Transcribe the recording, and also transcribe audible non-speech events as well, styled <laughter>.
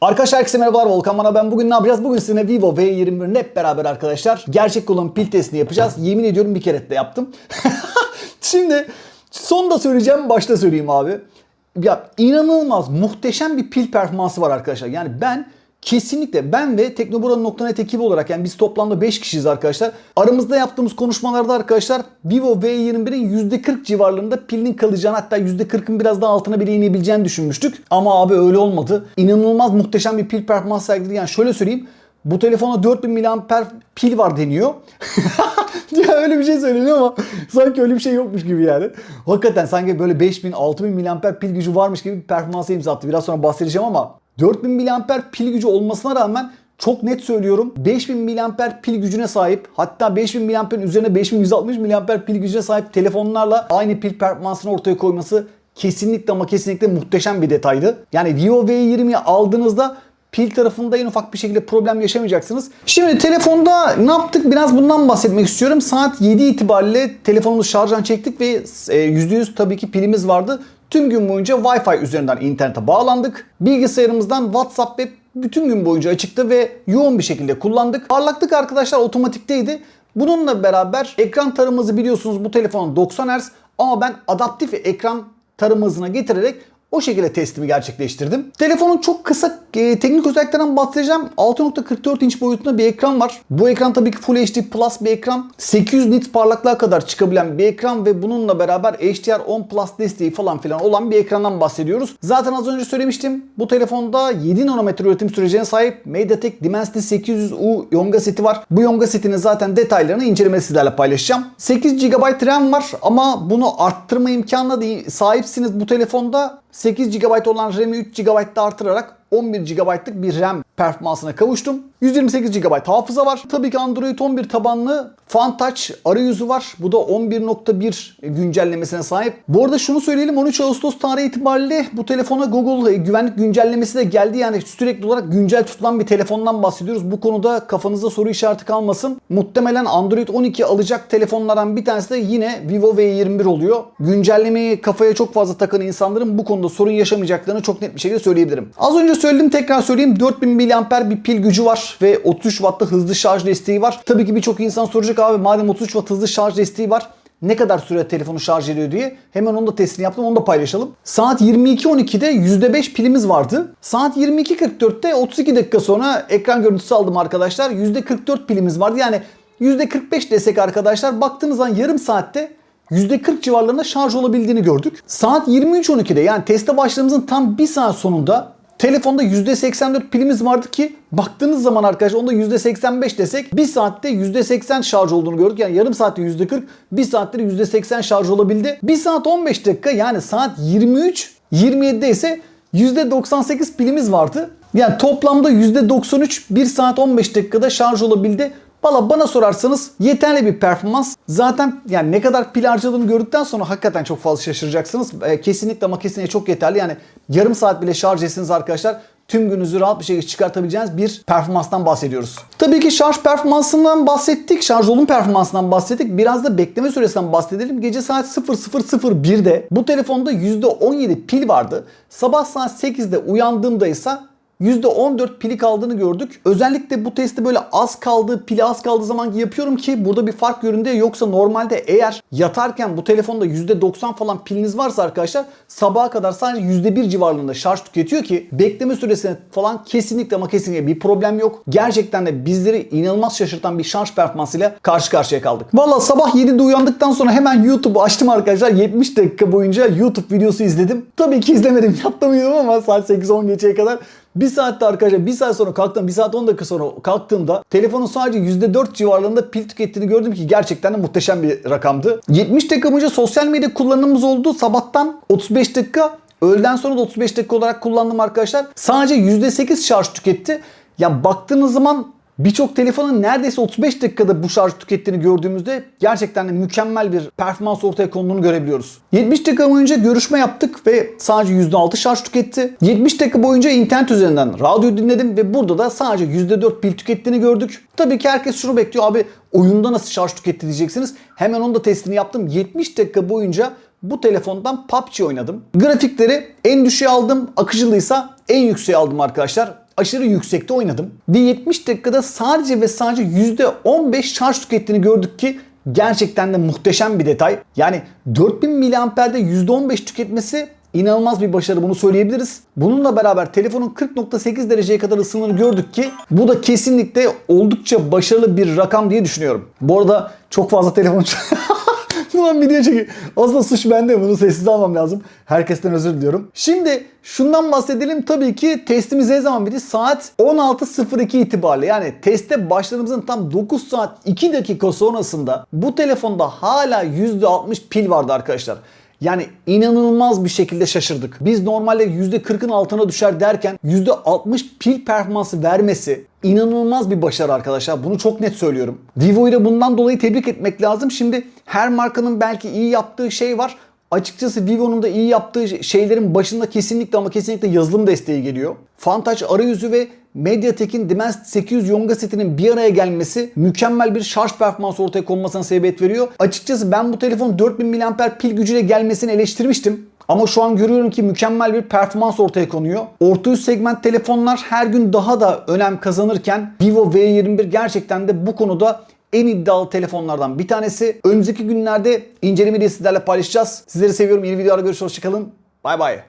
Arkadaşlar herkese merhabalar Volkan bana ben bugün ne yapacağız? Bugün sizinle Vivo V21'in hep beraber arkadaşlar gerçek kullanım pil testini yapacağız. Yemin ediyorum bir kere de yaptım. <laughs> Şimdi sonda söyleyeceğim başta söyleyeyim abi. Ya inanılmaz muhteşem bir pil performansı var arkadaşlar. Yani ben Kesinlikle ben ve Teknoburanın.net ekibi olarak yani biz toplamda 5 kişiyiz arkadaşlar. Aramızda yaptığımız konuşmalarda arkadaşlar Vivo V21'in %40 civarlarında pilinin kalacağını hatta %40'ın biraz daha altına bile inebileceğini düşünmüştük. Ama abi öyle olmadı. İnanılmaz muhteşem bir pil performans sergiledi. Yani şöyle söyleyeyim. Bu telefona 4000 mAh pil var deniyor. ya <laughs> öyle bir şey söyleniyor ama sanki öyle bir şey yokmuş gibi yani. Hakikaten sanki böyle 5000 6000 mAh pil gücü varmış gibi bir performansa imza attı. Biraz sonra bahsedeceğim ama 4000 mAh pil gücü olmasına rağmen çok net söylüyorum 5000 mAh pil gücüne sahip hatta 5000 mAh'in üzerine 5160 mAh pil gücüne sahip telefonlarla aynı pil performansını ortaya koyması kesinlikle ama kesinlikle muhteşem bir detaydı. Yani Vivo V20'yi aldığınızda pil tarafında en ufak bir şekilde problem yaşamayacaksınız. Şimdi telefonda ne yaptık biraz bundan bahsetmek istiyorum. Saat 7 itibariyle telefonumuzu şarjdan çektik ve %100 tabii ki pilimiz vardı. Tüm gün boyunca Wi-Fi üzerinden internete bağlandık. Bilgisayarımızdan WhatsApp ve bütün gün boyunca açıktı ve yoğun bir şekilde kullandık. Parlaklık arkadaşlar otomatikteydi. Bununla beraber ekran tarımımızı biliyorsunuz bu telefonun 90 Hz ama ben adaptif ekran tarım hızına getirerek o şekilde testimi gerçekleştirdim. Telefonun çok kısa e, teknik özelliklerinden bahsedeceğim. 6.44 inç boyutunda bir ekran var. Bu ekran tabii ki Full HD Plus bir ekran. 800 nit parlaklığa kadar çıkabilen bir ekran ve bununla beraber HDR10 Plus desteği falan filan olan bir ekrandan bahsediyoruz. Zaten az önce söylemiştim. Bu telefonda 7 nanometre üretim sürecine sahip MediaTek Dimensity 800U Yonga seti var. Bu Yonga setinin zaten detaylarını incelemesi sizlerle paylaşacağım. 8 GB RAM var ama bunu arttırma imkanına sahipsiniz bu telefonda. 8 GB olan RAM'i 3 GB da artırarak 11 GB'lık bir RAM performansına kavuştum. 128 GB hafıza var. Tabii ki Android 11 tabanlı FunTouch arayüzü var. Bu da 11.1 güncellemesine sahip. Bu arada şunu söyleyelim 13 Ağustos tarihi itibariyle bu telefona Google güvenlik güncellemesi de geldi. Yani sürekli olarak güncel tutulan bir telefondan bahsediyoruz. Bu konuda kafanızda soru işareti kalmasın. Muhtemelen Android 12 alacak telefonlardan bir tanesi de yine Vivo V21 oluyor. Güncellemeyi kafaya çok fazla takan insanların bu konuda sorun yaşamayacaklarını çok net bir şekilde söyleyebilirim. Az önce söyledim tekrar söyleyeyim 4000 mAh bir pil gücü var ve 33 Watt'ta hızlı şarj desteği var. Tabii ki birçok insan soracak abi madem 33 Watt hızlı şarj desteği var ne kadar süre telefonu şarj ediyor diye hemen onu da testini yaptım onu da paylaşalım. Saat 22.12'de %5 pilimiz vardı. Saat 22.44'te 32 dakika sonra ekran görüntüsü aldım arkadaşlar. %44 pilimiz vardı. Yani %45 desek arkadaşlar baktığınız zaman yarım saatte %40 civarlarında şarj olabildiğini gördük. Saat 23.12'de yani teste başladığımızın tam bir saat sonunda Telefonda %84 pilimiz vardı ki baktığınız zaman arkadaşlar onda %85 desek 1 saatte %80 şarj olduğunu gördük. Yani yarım saatte %40, 1 saatte de %80 şarj olabildi. 1 saat 15 dakika yani saat 23, 27'de ise %98 pilimiz vardı. Yani toplamda %93 1 saat 15 dakikada şarj olabildi. Valla bana sorarsanız yeterli bir performans. Zaten yani ne kadar pil harcadığını gördükten sonra hakikaten çok fazla şaşıracaksınız. E, kesinlikle ama kesinlikle çok yeterli. Yani yarım saat bile şarj etsiniz arkadaşlar tüm gününüzü rahat bir şekilde çıkartabileceğiniz bir performanstan bahsediyoruz. Tabii ki şarj performansından bahsettik. Şarj olum performansından bahsettik. Biraz da bekleme süresinden bahsedelim. Gece saat 00.01'de bu telefonda %17 pil vardı. Sabah saat 8'de uyandığımda ise %14 pili kaldığını gördük. Özellikle bu testi böyle az kaldığı, pili az kaldığı zaman yapıyorum ki burada bir fark göründü. Yoksa normalde eğer yatarken bu telefonda %90 falan piliniz varsa arkadaşlar sabaha kadar sadece %1 civarlarında şarj tüketiyor ki bekleme süresine falan kesinlikle ama kesinlikle bir problem yok. Gerçekten de bizleri inanılmaz şaşırtan bir şarj performansıyla karşı karşıya kaldık. Valla sabah 7'de uyandıktan sonra hemen YouTube'u açtım arkadaşlar. 70 dakika boyunca YouTube videosu izledim. Tabii ki izlemedim. <laughs> Yattım uyudum ama saat 8-10 geçeye kadar bir saatte arkadaşlar bir saat sonra kalktım bir saat 10 dakika sonra kalktığımda telefonun sadece %4 civarlarında pil tükettiğini gördüm ki gerçekten de muhteşem bir rakamdı. 70 dakika boyunca sosyal medya kullanımımız oldu. Sabahtan 35 dakika öğleden sonra da 35 dakika olarak kullandım arkadaşlar. Sadece %8 şarj tüketti. Ya baktığınız zaman Birçok telefonun neredeyse 35 dakikada bu şarj tükettiğini gördüğümüzde gerçekten de mükemmel bir performans ortaya konduğunu görebiliyoruz. 70 dakika boyunca görüşme yaptık ve sadece %6 şarj tüketti. 70 dakika boyunca internet üzerinden radyo dinledim ve burada da sadece %4 pil tükettiğini gördük. Tabii ki herkes şunu bekliyor abi oyunda nasıl şarj tüketti diyeceksiniz. Hemen onun da testini yaptım. 70 dakika boyunca bu telefondan PUBG oynadım. Grafikleri en düşüğe aldım, akıcılıysa en yükseğe aldım arkadaşlar. Aşırı yüksekte oynadım. Ve 70 dakikada sadece ve sadece %15 şarj tükettiğini gördük ki gerçekten de muhteşem bir detay. Yani 4000 mAh'de %15 tüketmesi İnanılmaz bir başarı bunu söyleyebiliriz. Bununla beraber telefonun 40.8 dereceye kadar ısındığını gördük ki bu da kesinlikle oldukça başarılı bir rakam diye düşünüyorum. Bu arada çok fazla telefon <laughs> Ulan video çekiyor. Aslında suç bende. Bunu sessiz almam lazım. Herkesten özür diliyorum. Şimdi şundan bahsedelim. Tabii ki testimiz ne zaman bitti? Saat 16.02 itibariyle. Yani teste başladığımızın tam 9 saat 2 dakika sonrasında bu telefonda hala %60 pil vardı arkadaşlar. Yani inanılmaz bir şekilde şaşırdık. Biz normalde %40'ın altına düşer derken %60 pil performansı vermesi inanılmaz bir başarı arkadaşlar. Bunu çok net söylüyorum. Vivo'yu da bundan dolayı tebrik etmek lazım. Şimdi her markanın belki iyi yaptığı şey var. Açıkçası Vivo'nun da iyi yaptığı şeylerin başında kesinlikle ama kesinlikle yazılım desteği geliyor. Fantouch arayüzü ve MediaTek'in Dimensity 800 Yonga setinin bir araya gelmesi mükemmel bir şarj performansı ortaya konmasına sebebiyet veriyor. Açıkçası ben bu telefon 4000 mAh pil gücüyle gelmesini eleştirmiştim. Ama şu an görüyorum ki mükemmel bir performans ortaya konuyor. Orta üst segment telefonlar her gün daha da önem kazanırken Vivo V21 gerçekten de bu konuda en iddialı telefonlardan bir tanesi. Önümüzdeki günlerde incelemeyi sizlerle paylaşacağız. Sizleri seviyorum. Yeni videolarda görüşürüz. Hoşçakalın. Bay bay.